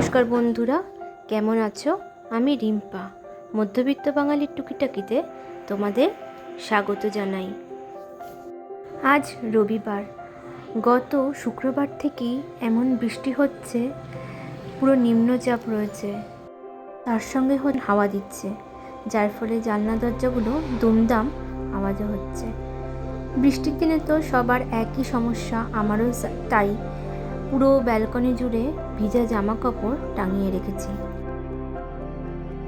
নমস্কার বন্ধুরা, কেমন আছো? আমি রিম্পা, মধ্যবিত্ত বাঙালির টুকিটাকিতে তোমাদের স্বাগত জানাই। আজ রবিবার, গত শুক্রবার থেকেই এমন বৃষ্টি হচ্ছে, পুরো নিম্নচাপ রয়েছে। তার সঙ্গে হাওয়া দিচ্ছে, যার ফলে জানলা দরজাগুলো দুমদাম আওয়াজও হচ্ছে। বৃষ্টির দিনে তো সবার একই সমস্যা, আমারও তাই। পুরো ব্যালকনি জুড়ে ভিজা জামা কাপড় টাঙিয়ে রেখেছি।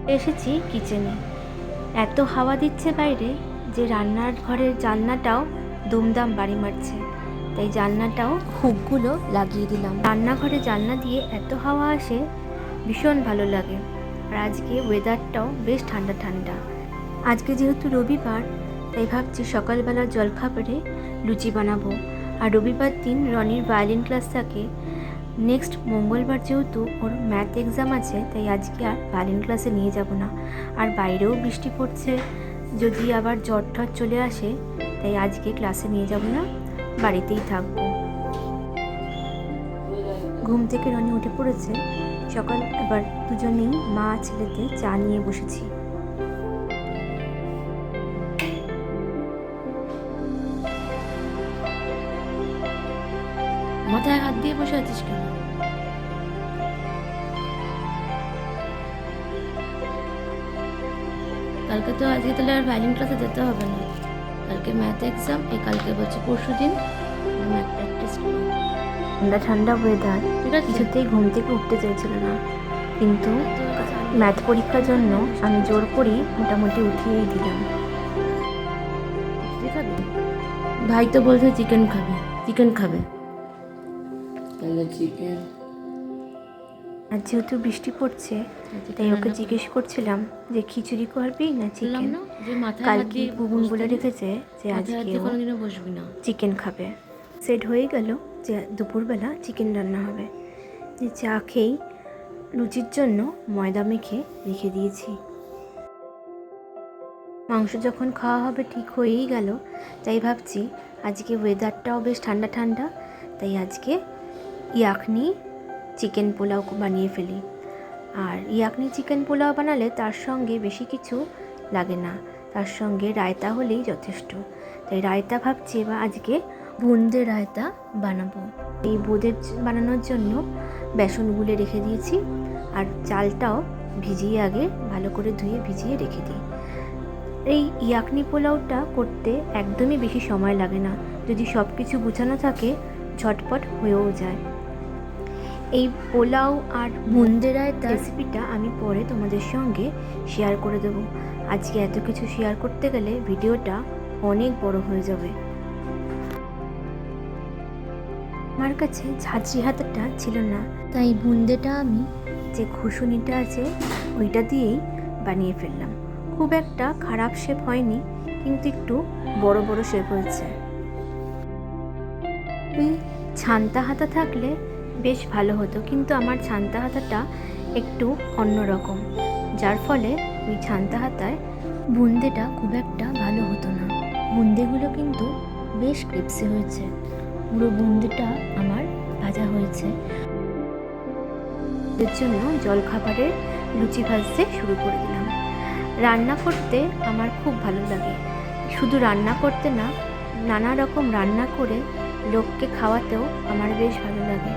এসেছি কিচেনে। এত হাওয়া দিচ্ছে বাইরে যে রান্নার ঘরের জানলাটাও দুমদাম বাড়ি মারছে। তাই জানলাটাও হুকগুলো লাগিয়ে দিলাম। রান্নাঘরে জানলা দিয়ে এত হাওয়া আসে, ভীষণ ভালো লাগে। আর আজকে ওয়েদারটাও বেশ ঠান্ডা ঠান্ডা। আজকে যেহেতু রবিবার, তাই ভাবছি সকালবেলা জলখাবারে লুচি বানাবো। আর রবিবার দিন রনির ভায়োলিন ক্লাস থাকে। নেক্সট মঙ্গলবার যেহেতু ওর ম্যাথ এক্সাম আছে, তাই আজকে আর ভায়োলিন ক্লাসে নিয়ে যাব না। আর বাইরেও বৃষ্টি পড়ছে, যদি আবার জ্বর ঠর চলে আসে, তাই আজকে ক্লাসে নিয়ে যাব না, বাড়িতেই থাকব। ঘুম থেকে রনি উঠে পড়েছে। সকাল এবার দুজনেই মা ছেলেতে চা নিয়ে বসেছি। মাথায় হাত দিয়ে বসে আছিস কেন? কালকে তো আজকে তাহলে আর ভায়োলিন ক্লাসে যেতে হবে না। কালকে ম্যাথ এক্সাম এই কালকে বলছে পরশু দিন ম্যাথ প্র্যাকটিস ঠান্ডা ঠান্ডা ওয়েদার ঠিক আছে। কিছুতেই ঘুম থেকে উঠতে চাইছিল না। কিন্তু ম্যাথ পরীক্ষার জন্য আমি জোর করেই মোটামুটি উঠিয়েই দিলাম। ভাই তো বলছে চিকেন খাবে চিকেন খাবে। তাহলে চিকেন আর যেহেতু বৃষ্টি পড়ছে তাই ওকে জিজ্ঞেস করছিলাম যে খিচুড়ি করবি না চিকেন কালকে বুবুন বলে রেখেছে যে আজকে বসবি না। চিকেন খাবে। সেট হয়ে গেল যে দুপুরবেলা চিকেন রান্না হবে। যে চা খেয়েই লুচির জন্য ময়দা মেখে রেখে দিয়েছি। মাংস যখন খাওয়া হবে ঠিক হয়েই গেল। তাই ভাবছি আজকে ওয়েদারটাও বেশ ঠান্ডা ঠান্ডা তাই আজকে ইয়াকনি চিকেন পোলাও বানিয়ে ফেলি। আর ইয়াকনি চিকেন পোলাও বানালে তার সঙ্গে বেশি কিছু লাগে না। তার সঙ্গে রায়তা হলেই যথেষ্ট। তাই রায়তা ভাবছি এবার আজকে বুন্দে রায়তা বানাবো। এই বোঁদের জ- বানানোর জন্য বেসন গুলে রেখে দিয়েছি আর চালটাও ভিজিয়ে আগে ভালো করে ধুয়ে ভিজিয়ে রেখে দিই। এই ইয়াকনি পোলাওটা করতে একদমই বেশি সময় লাগে না। যদি সব কিছু গুছানো থাকে, ঝটপট হয়েও যায়। এই পোলাও আর বুন্দে রায়তা রেসিপিটা আমি পরে তোমাদের সঙ্গে শেয়ার করে দেবো। আজকে এত কিছু শেয়ার করতে গেলে ভিডিওটা অনেক বড় হয়ে যাবে। আমার কাছে ঝাঁঝরি হাতেরটা ছিল না, তাই বুন্দেটা আমি যে ঘুষুনিটা আছে ওইটা দিয়েই বানিয়ে ফেললাম। খুব একটা খারাপ শেপ হয়নি, কিন্তু একটু বড় বড় শেপ হয়েছে। ছান্তা হাতা থাকলে বেশ ভালো হতো, কিন্তু আমার ছান্তা হাতাটা একটু অন্যরকম যার ফলে ওই ছান্তা হাতায় বুন্দেটা খুব একটা ভালো হতো না। বুন্দেগুলো কিন্তু বেশ ক্রিপসি হয়েছে। পুরো বুন্দিটা আমার ভাজা হয়েছে। এর জন্য জলখাবারে লুচি ভাজতে শুরু করে দিলাম। রান্না করতে আমার খুব ভালো লাগে। শুধু রান্না করতে না, নানা রকম রান্না করে লোককে খাওয়াতেও আমার বেশ ভালো লাগে।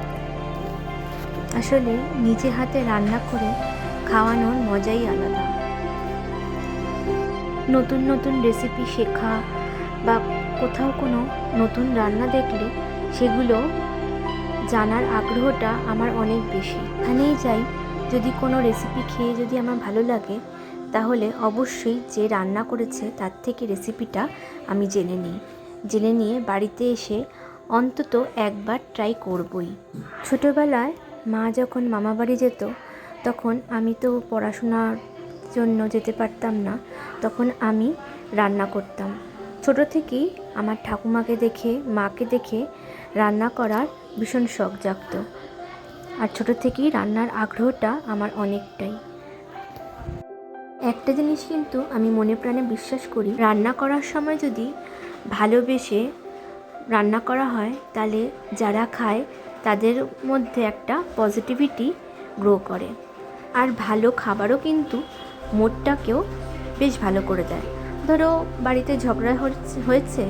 আসলে নিজে হাতে রান্না করে খাওয়ানোর মজাই আলাদা। নতুন নতুন রেসিপি শেখা বা কোথাও কোনো নতুন রান্না দেখলে সেগুলো জানার আগ্রহটা আমার অনেক বেশি। এখানেই যাই, যদি কোনো রেসিপি খেয়ে যদি আমার ভালো লাগে, তাহলে অবশ্যই যে রান্না করেছে তার থেকে রেসিপিটা আমি জেনে নিই। জেনে নিয়ে বাড়িতে এসে অন্তত একবার ট্রাই করবই। ছোটোবেলায় মা যখন মামা বাড়ি যেত, তখন আমি তো পড়াশোনার জন্য যেতে পারতাম না, তখন আমি রান্না করতাম। ছোট থেকেই আমার ঠাকুমাকে দেখে, মাকে দেখে রান্না করার ভীষণ শখ জাগত। আর ছোট থেকেই রান্নার আগ্রহটা আমার অনেকটাই। একটা জিনিস কিন্তু আমি মনে প্রাণে বিশ্বাস করি, রান্না করার সময় যদি ভালোবেসে রান্না করা হয়, তাহলে যারা খায় তাদের মধ্যে একটা পজিটিভিটি গ্রো করে। আর ভালো খাবারও কিন্তু মোটটাকেও বেশ ভালো করে দেয়। ধরো, বাড়িতে ঝগড়া হয়েছে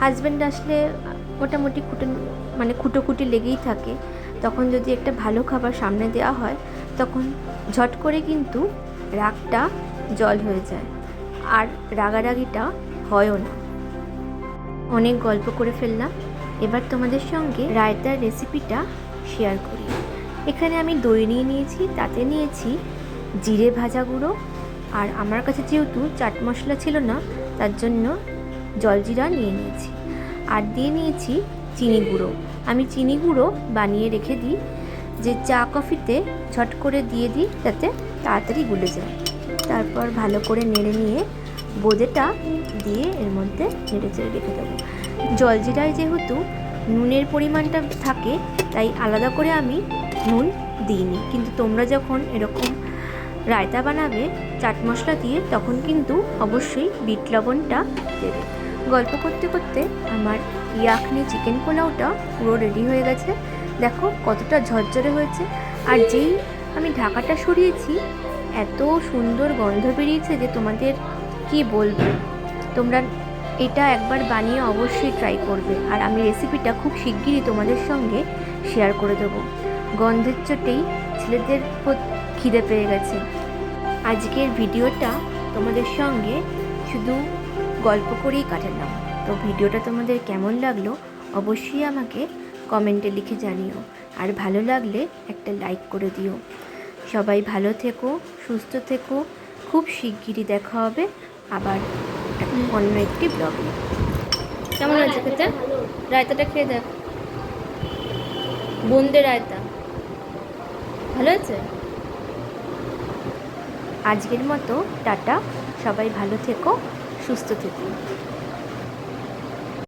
হাজব্যান্ড আসলে মোটামুটি খুঁটো মানে খুঁটোখুটি লেগেই থাকে। তখন যদি একটা ভালো খাবার সামনে দেওয়া হয়, তখন ঝট করে কিন্তু রাগটা জল হয়ে যায়। আর রাগারাগিটা হয়ও না। অনেক গল্প করে ফেললাম। এবার তোমাদের সঙ্গে রায়তার রেসিপিটা শেয়ার করি। এখানে আমি দই নিয়ে নিয়েছি, তাতে নিয়েছি জিরে ভাজা গুঁড়ো। আর আমার কাছে যেহেতু চাট মশলা ছিল না, তার জন্য জলজিরা নিয়ে নিয়েছি। আর দিয়ে নিয়েছি চিনি গুঁড়ো। আমি চিনি গুঁড়ো বানিয়ে রেখে দিই, যে চা কফিতে ঝট করে দিয়ে দিই, যাতে তাড়াতাড়ি গুলে যায়। তারপর ভালো করে নেড়ে নিয়ে বোঁদেটা দিয়ে এর মধ্যে নেড়ে চেড়ে রেখে দেবো। জলজিরায় যেহেতু নুনের পরিমাণটা থাকে, তাই আলাদা করে আমি নুন দিইনি। কিন্তু তোমরা যখন এরকম রায়তা বানাবে, চাট মশলা দিয়ে, তখন কিন্তু অবশ্যই বিট লবণটা দেবে। গল্প করতে করতে আমার ইয়াখনি চিকেন পোলাওটা পুরো রেডি হয়ে গেছে। দেখো কতটা ঝরঝরে হয়েছে। আর যেই আমি ঢাকাটা সরিয়েছি, এত সুন্দর গন্ধ বেরিয়েছে যে তোমাদের কি বলব? তোমরা এটা একবার বানিয়ে অবশ্যই ট্রাই করবে। আর আমি রেসিপিটা খুব শিগগিরই তোমাদের সঙ্গে শেয়ার করে দেবো। গন্ধের চোটেই ছেলেদের খিদে পেয়ে গেছে। আজকের ভিডিওটা তোমাদের সঙ্গে শুধু গল্প করেই কাটালাম। তো ভিডিওটা তোমাদের কেমন লাগল অবশ্যই আমাকে কমেন্টে লিখে জানিও। আর ভালো লাগলে একটা লাইক করে দিও। সবাই ভালো থেকো, সুস্থ থেকো। খুব শিগগিরই দেখা হবে আবার অন্য একটি ব্লগ কেমন হয়েছে খেতে? রায়তাটা খেয়ে দেখ। বন্দে রায়তা। ভালো আছে আজকের মতো টাটা। সবাই ভালো থেকো সুস্থ থেকো।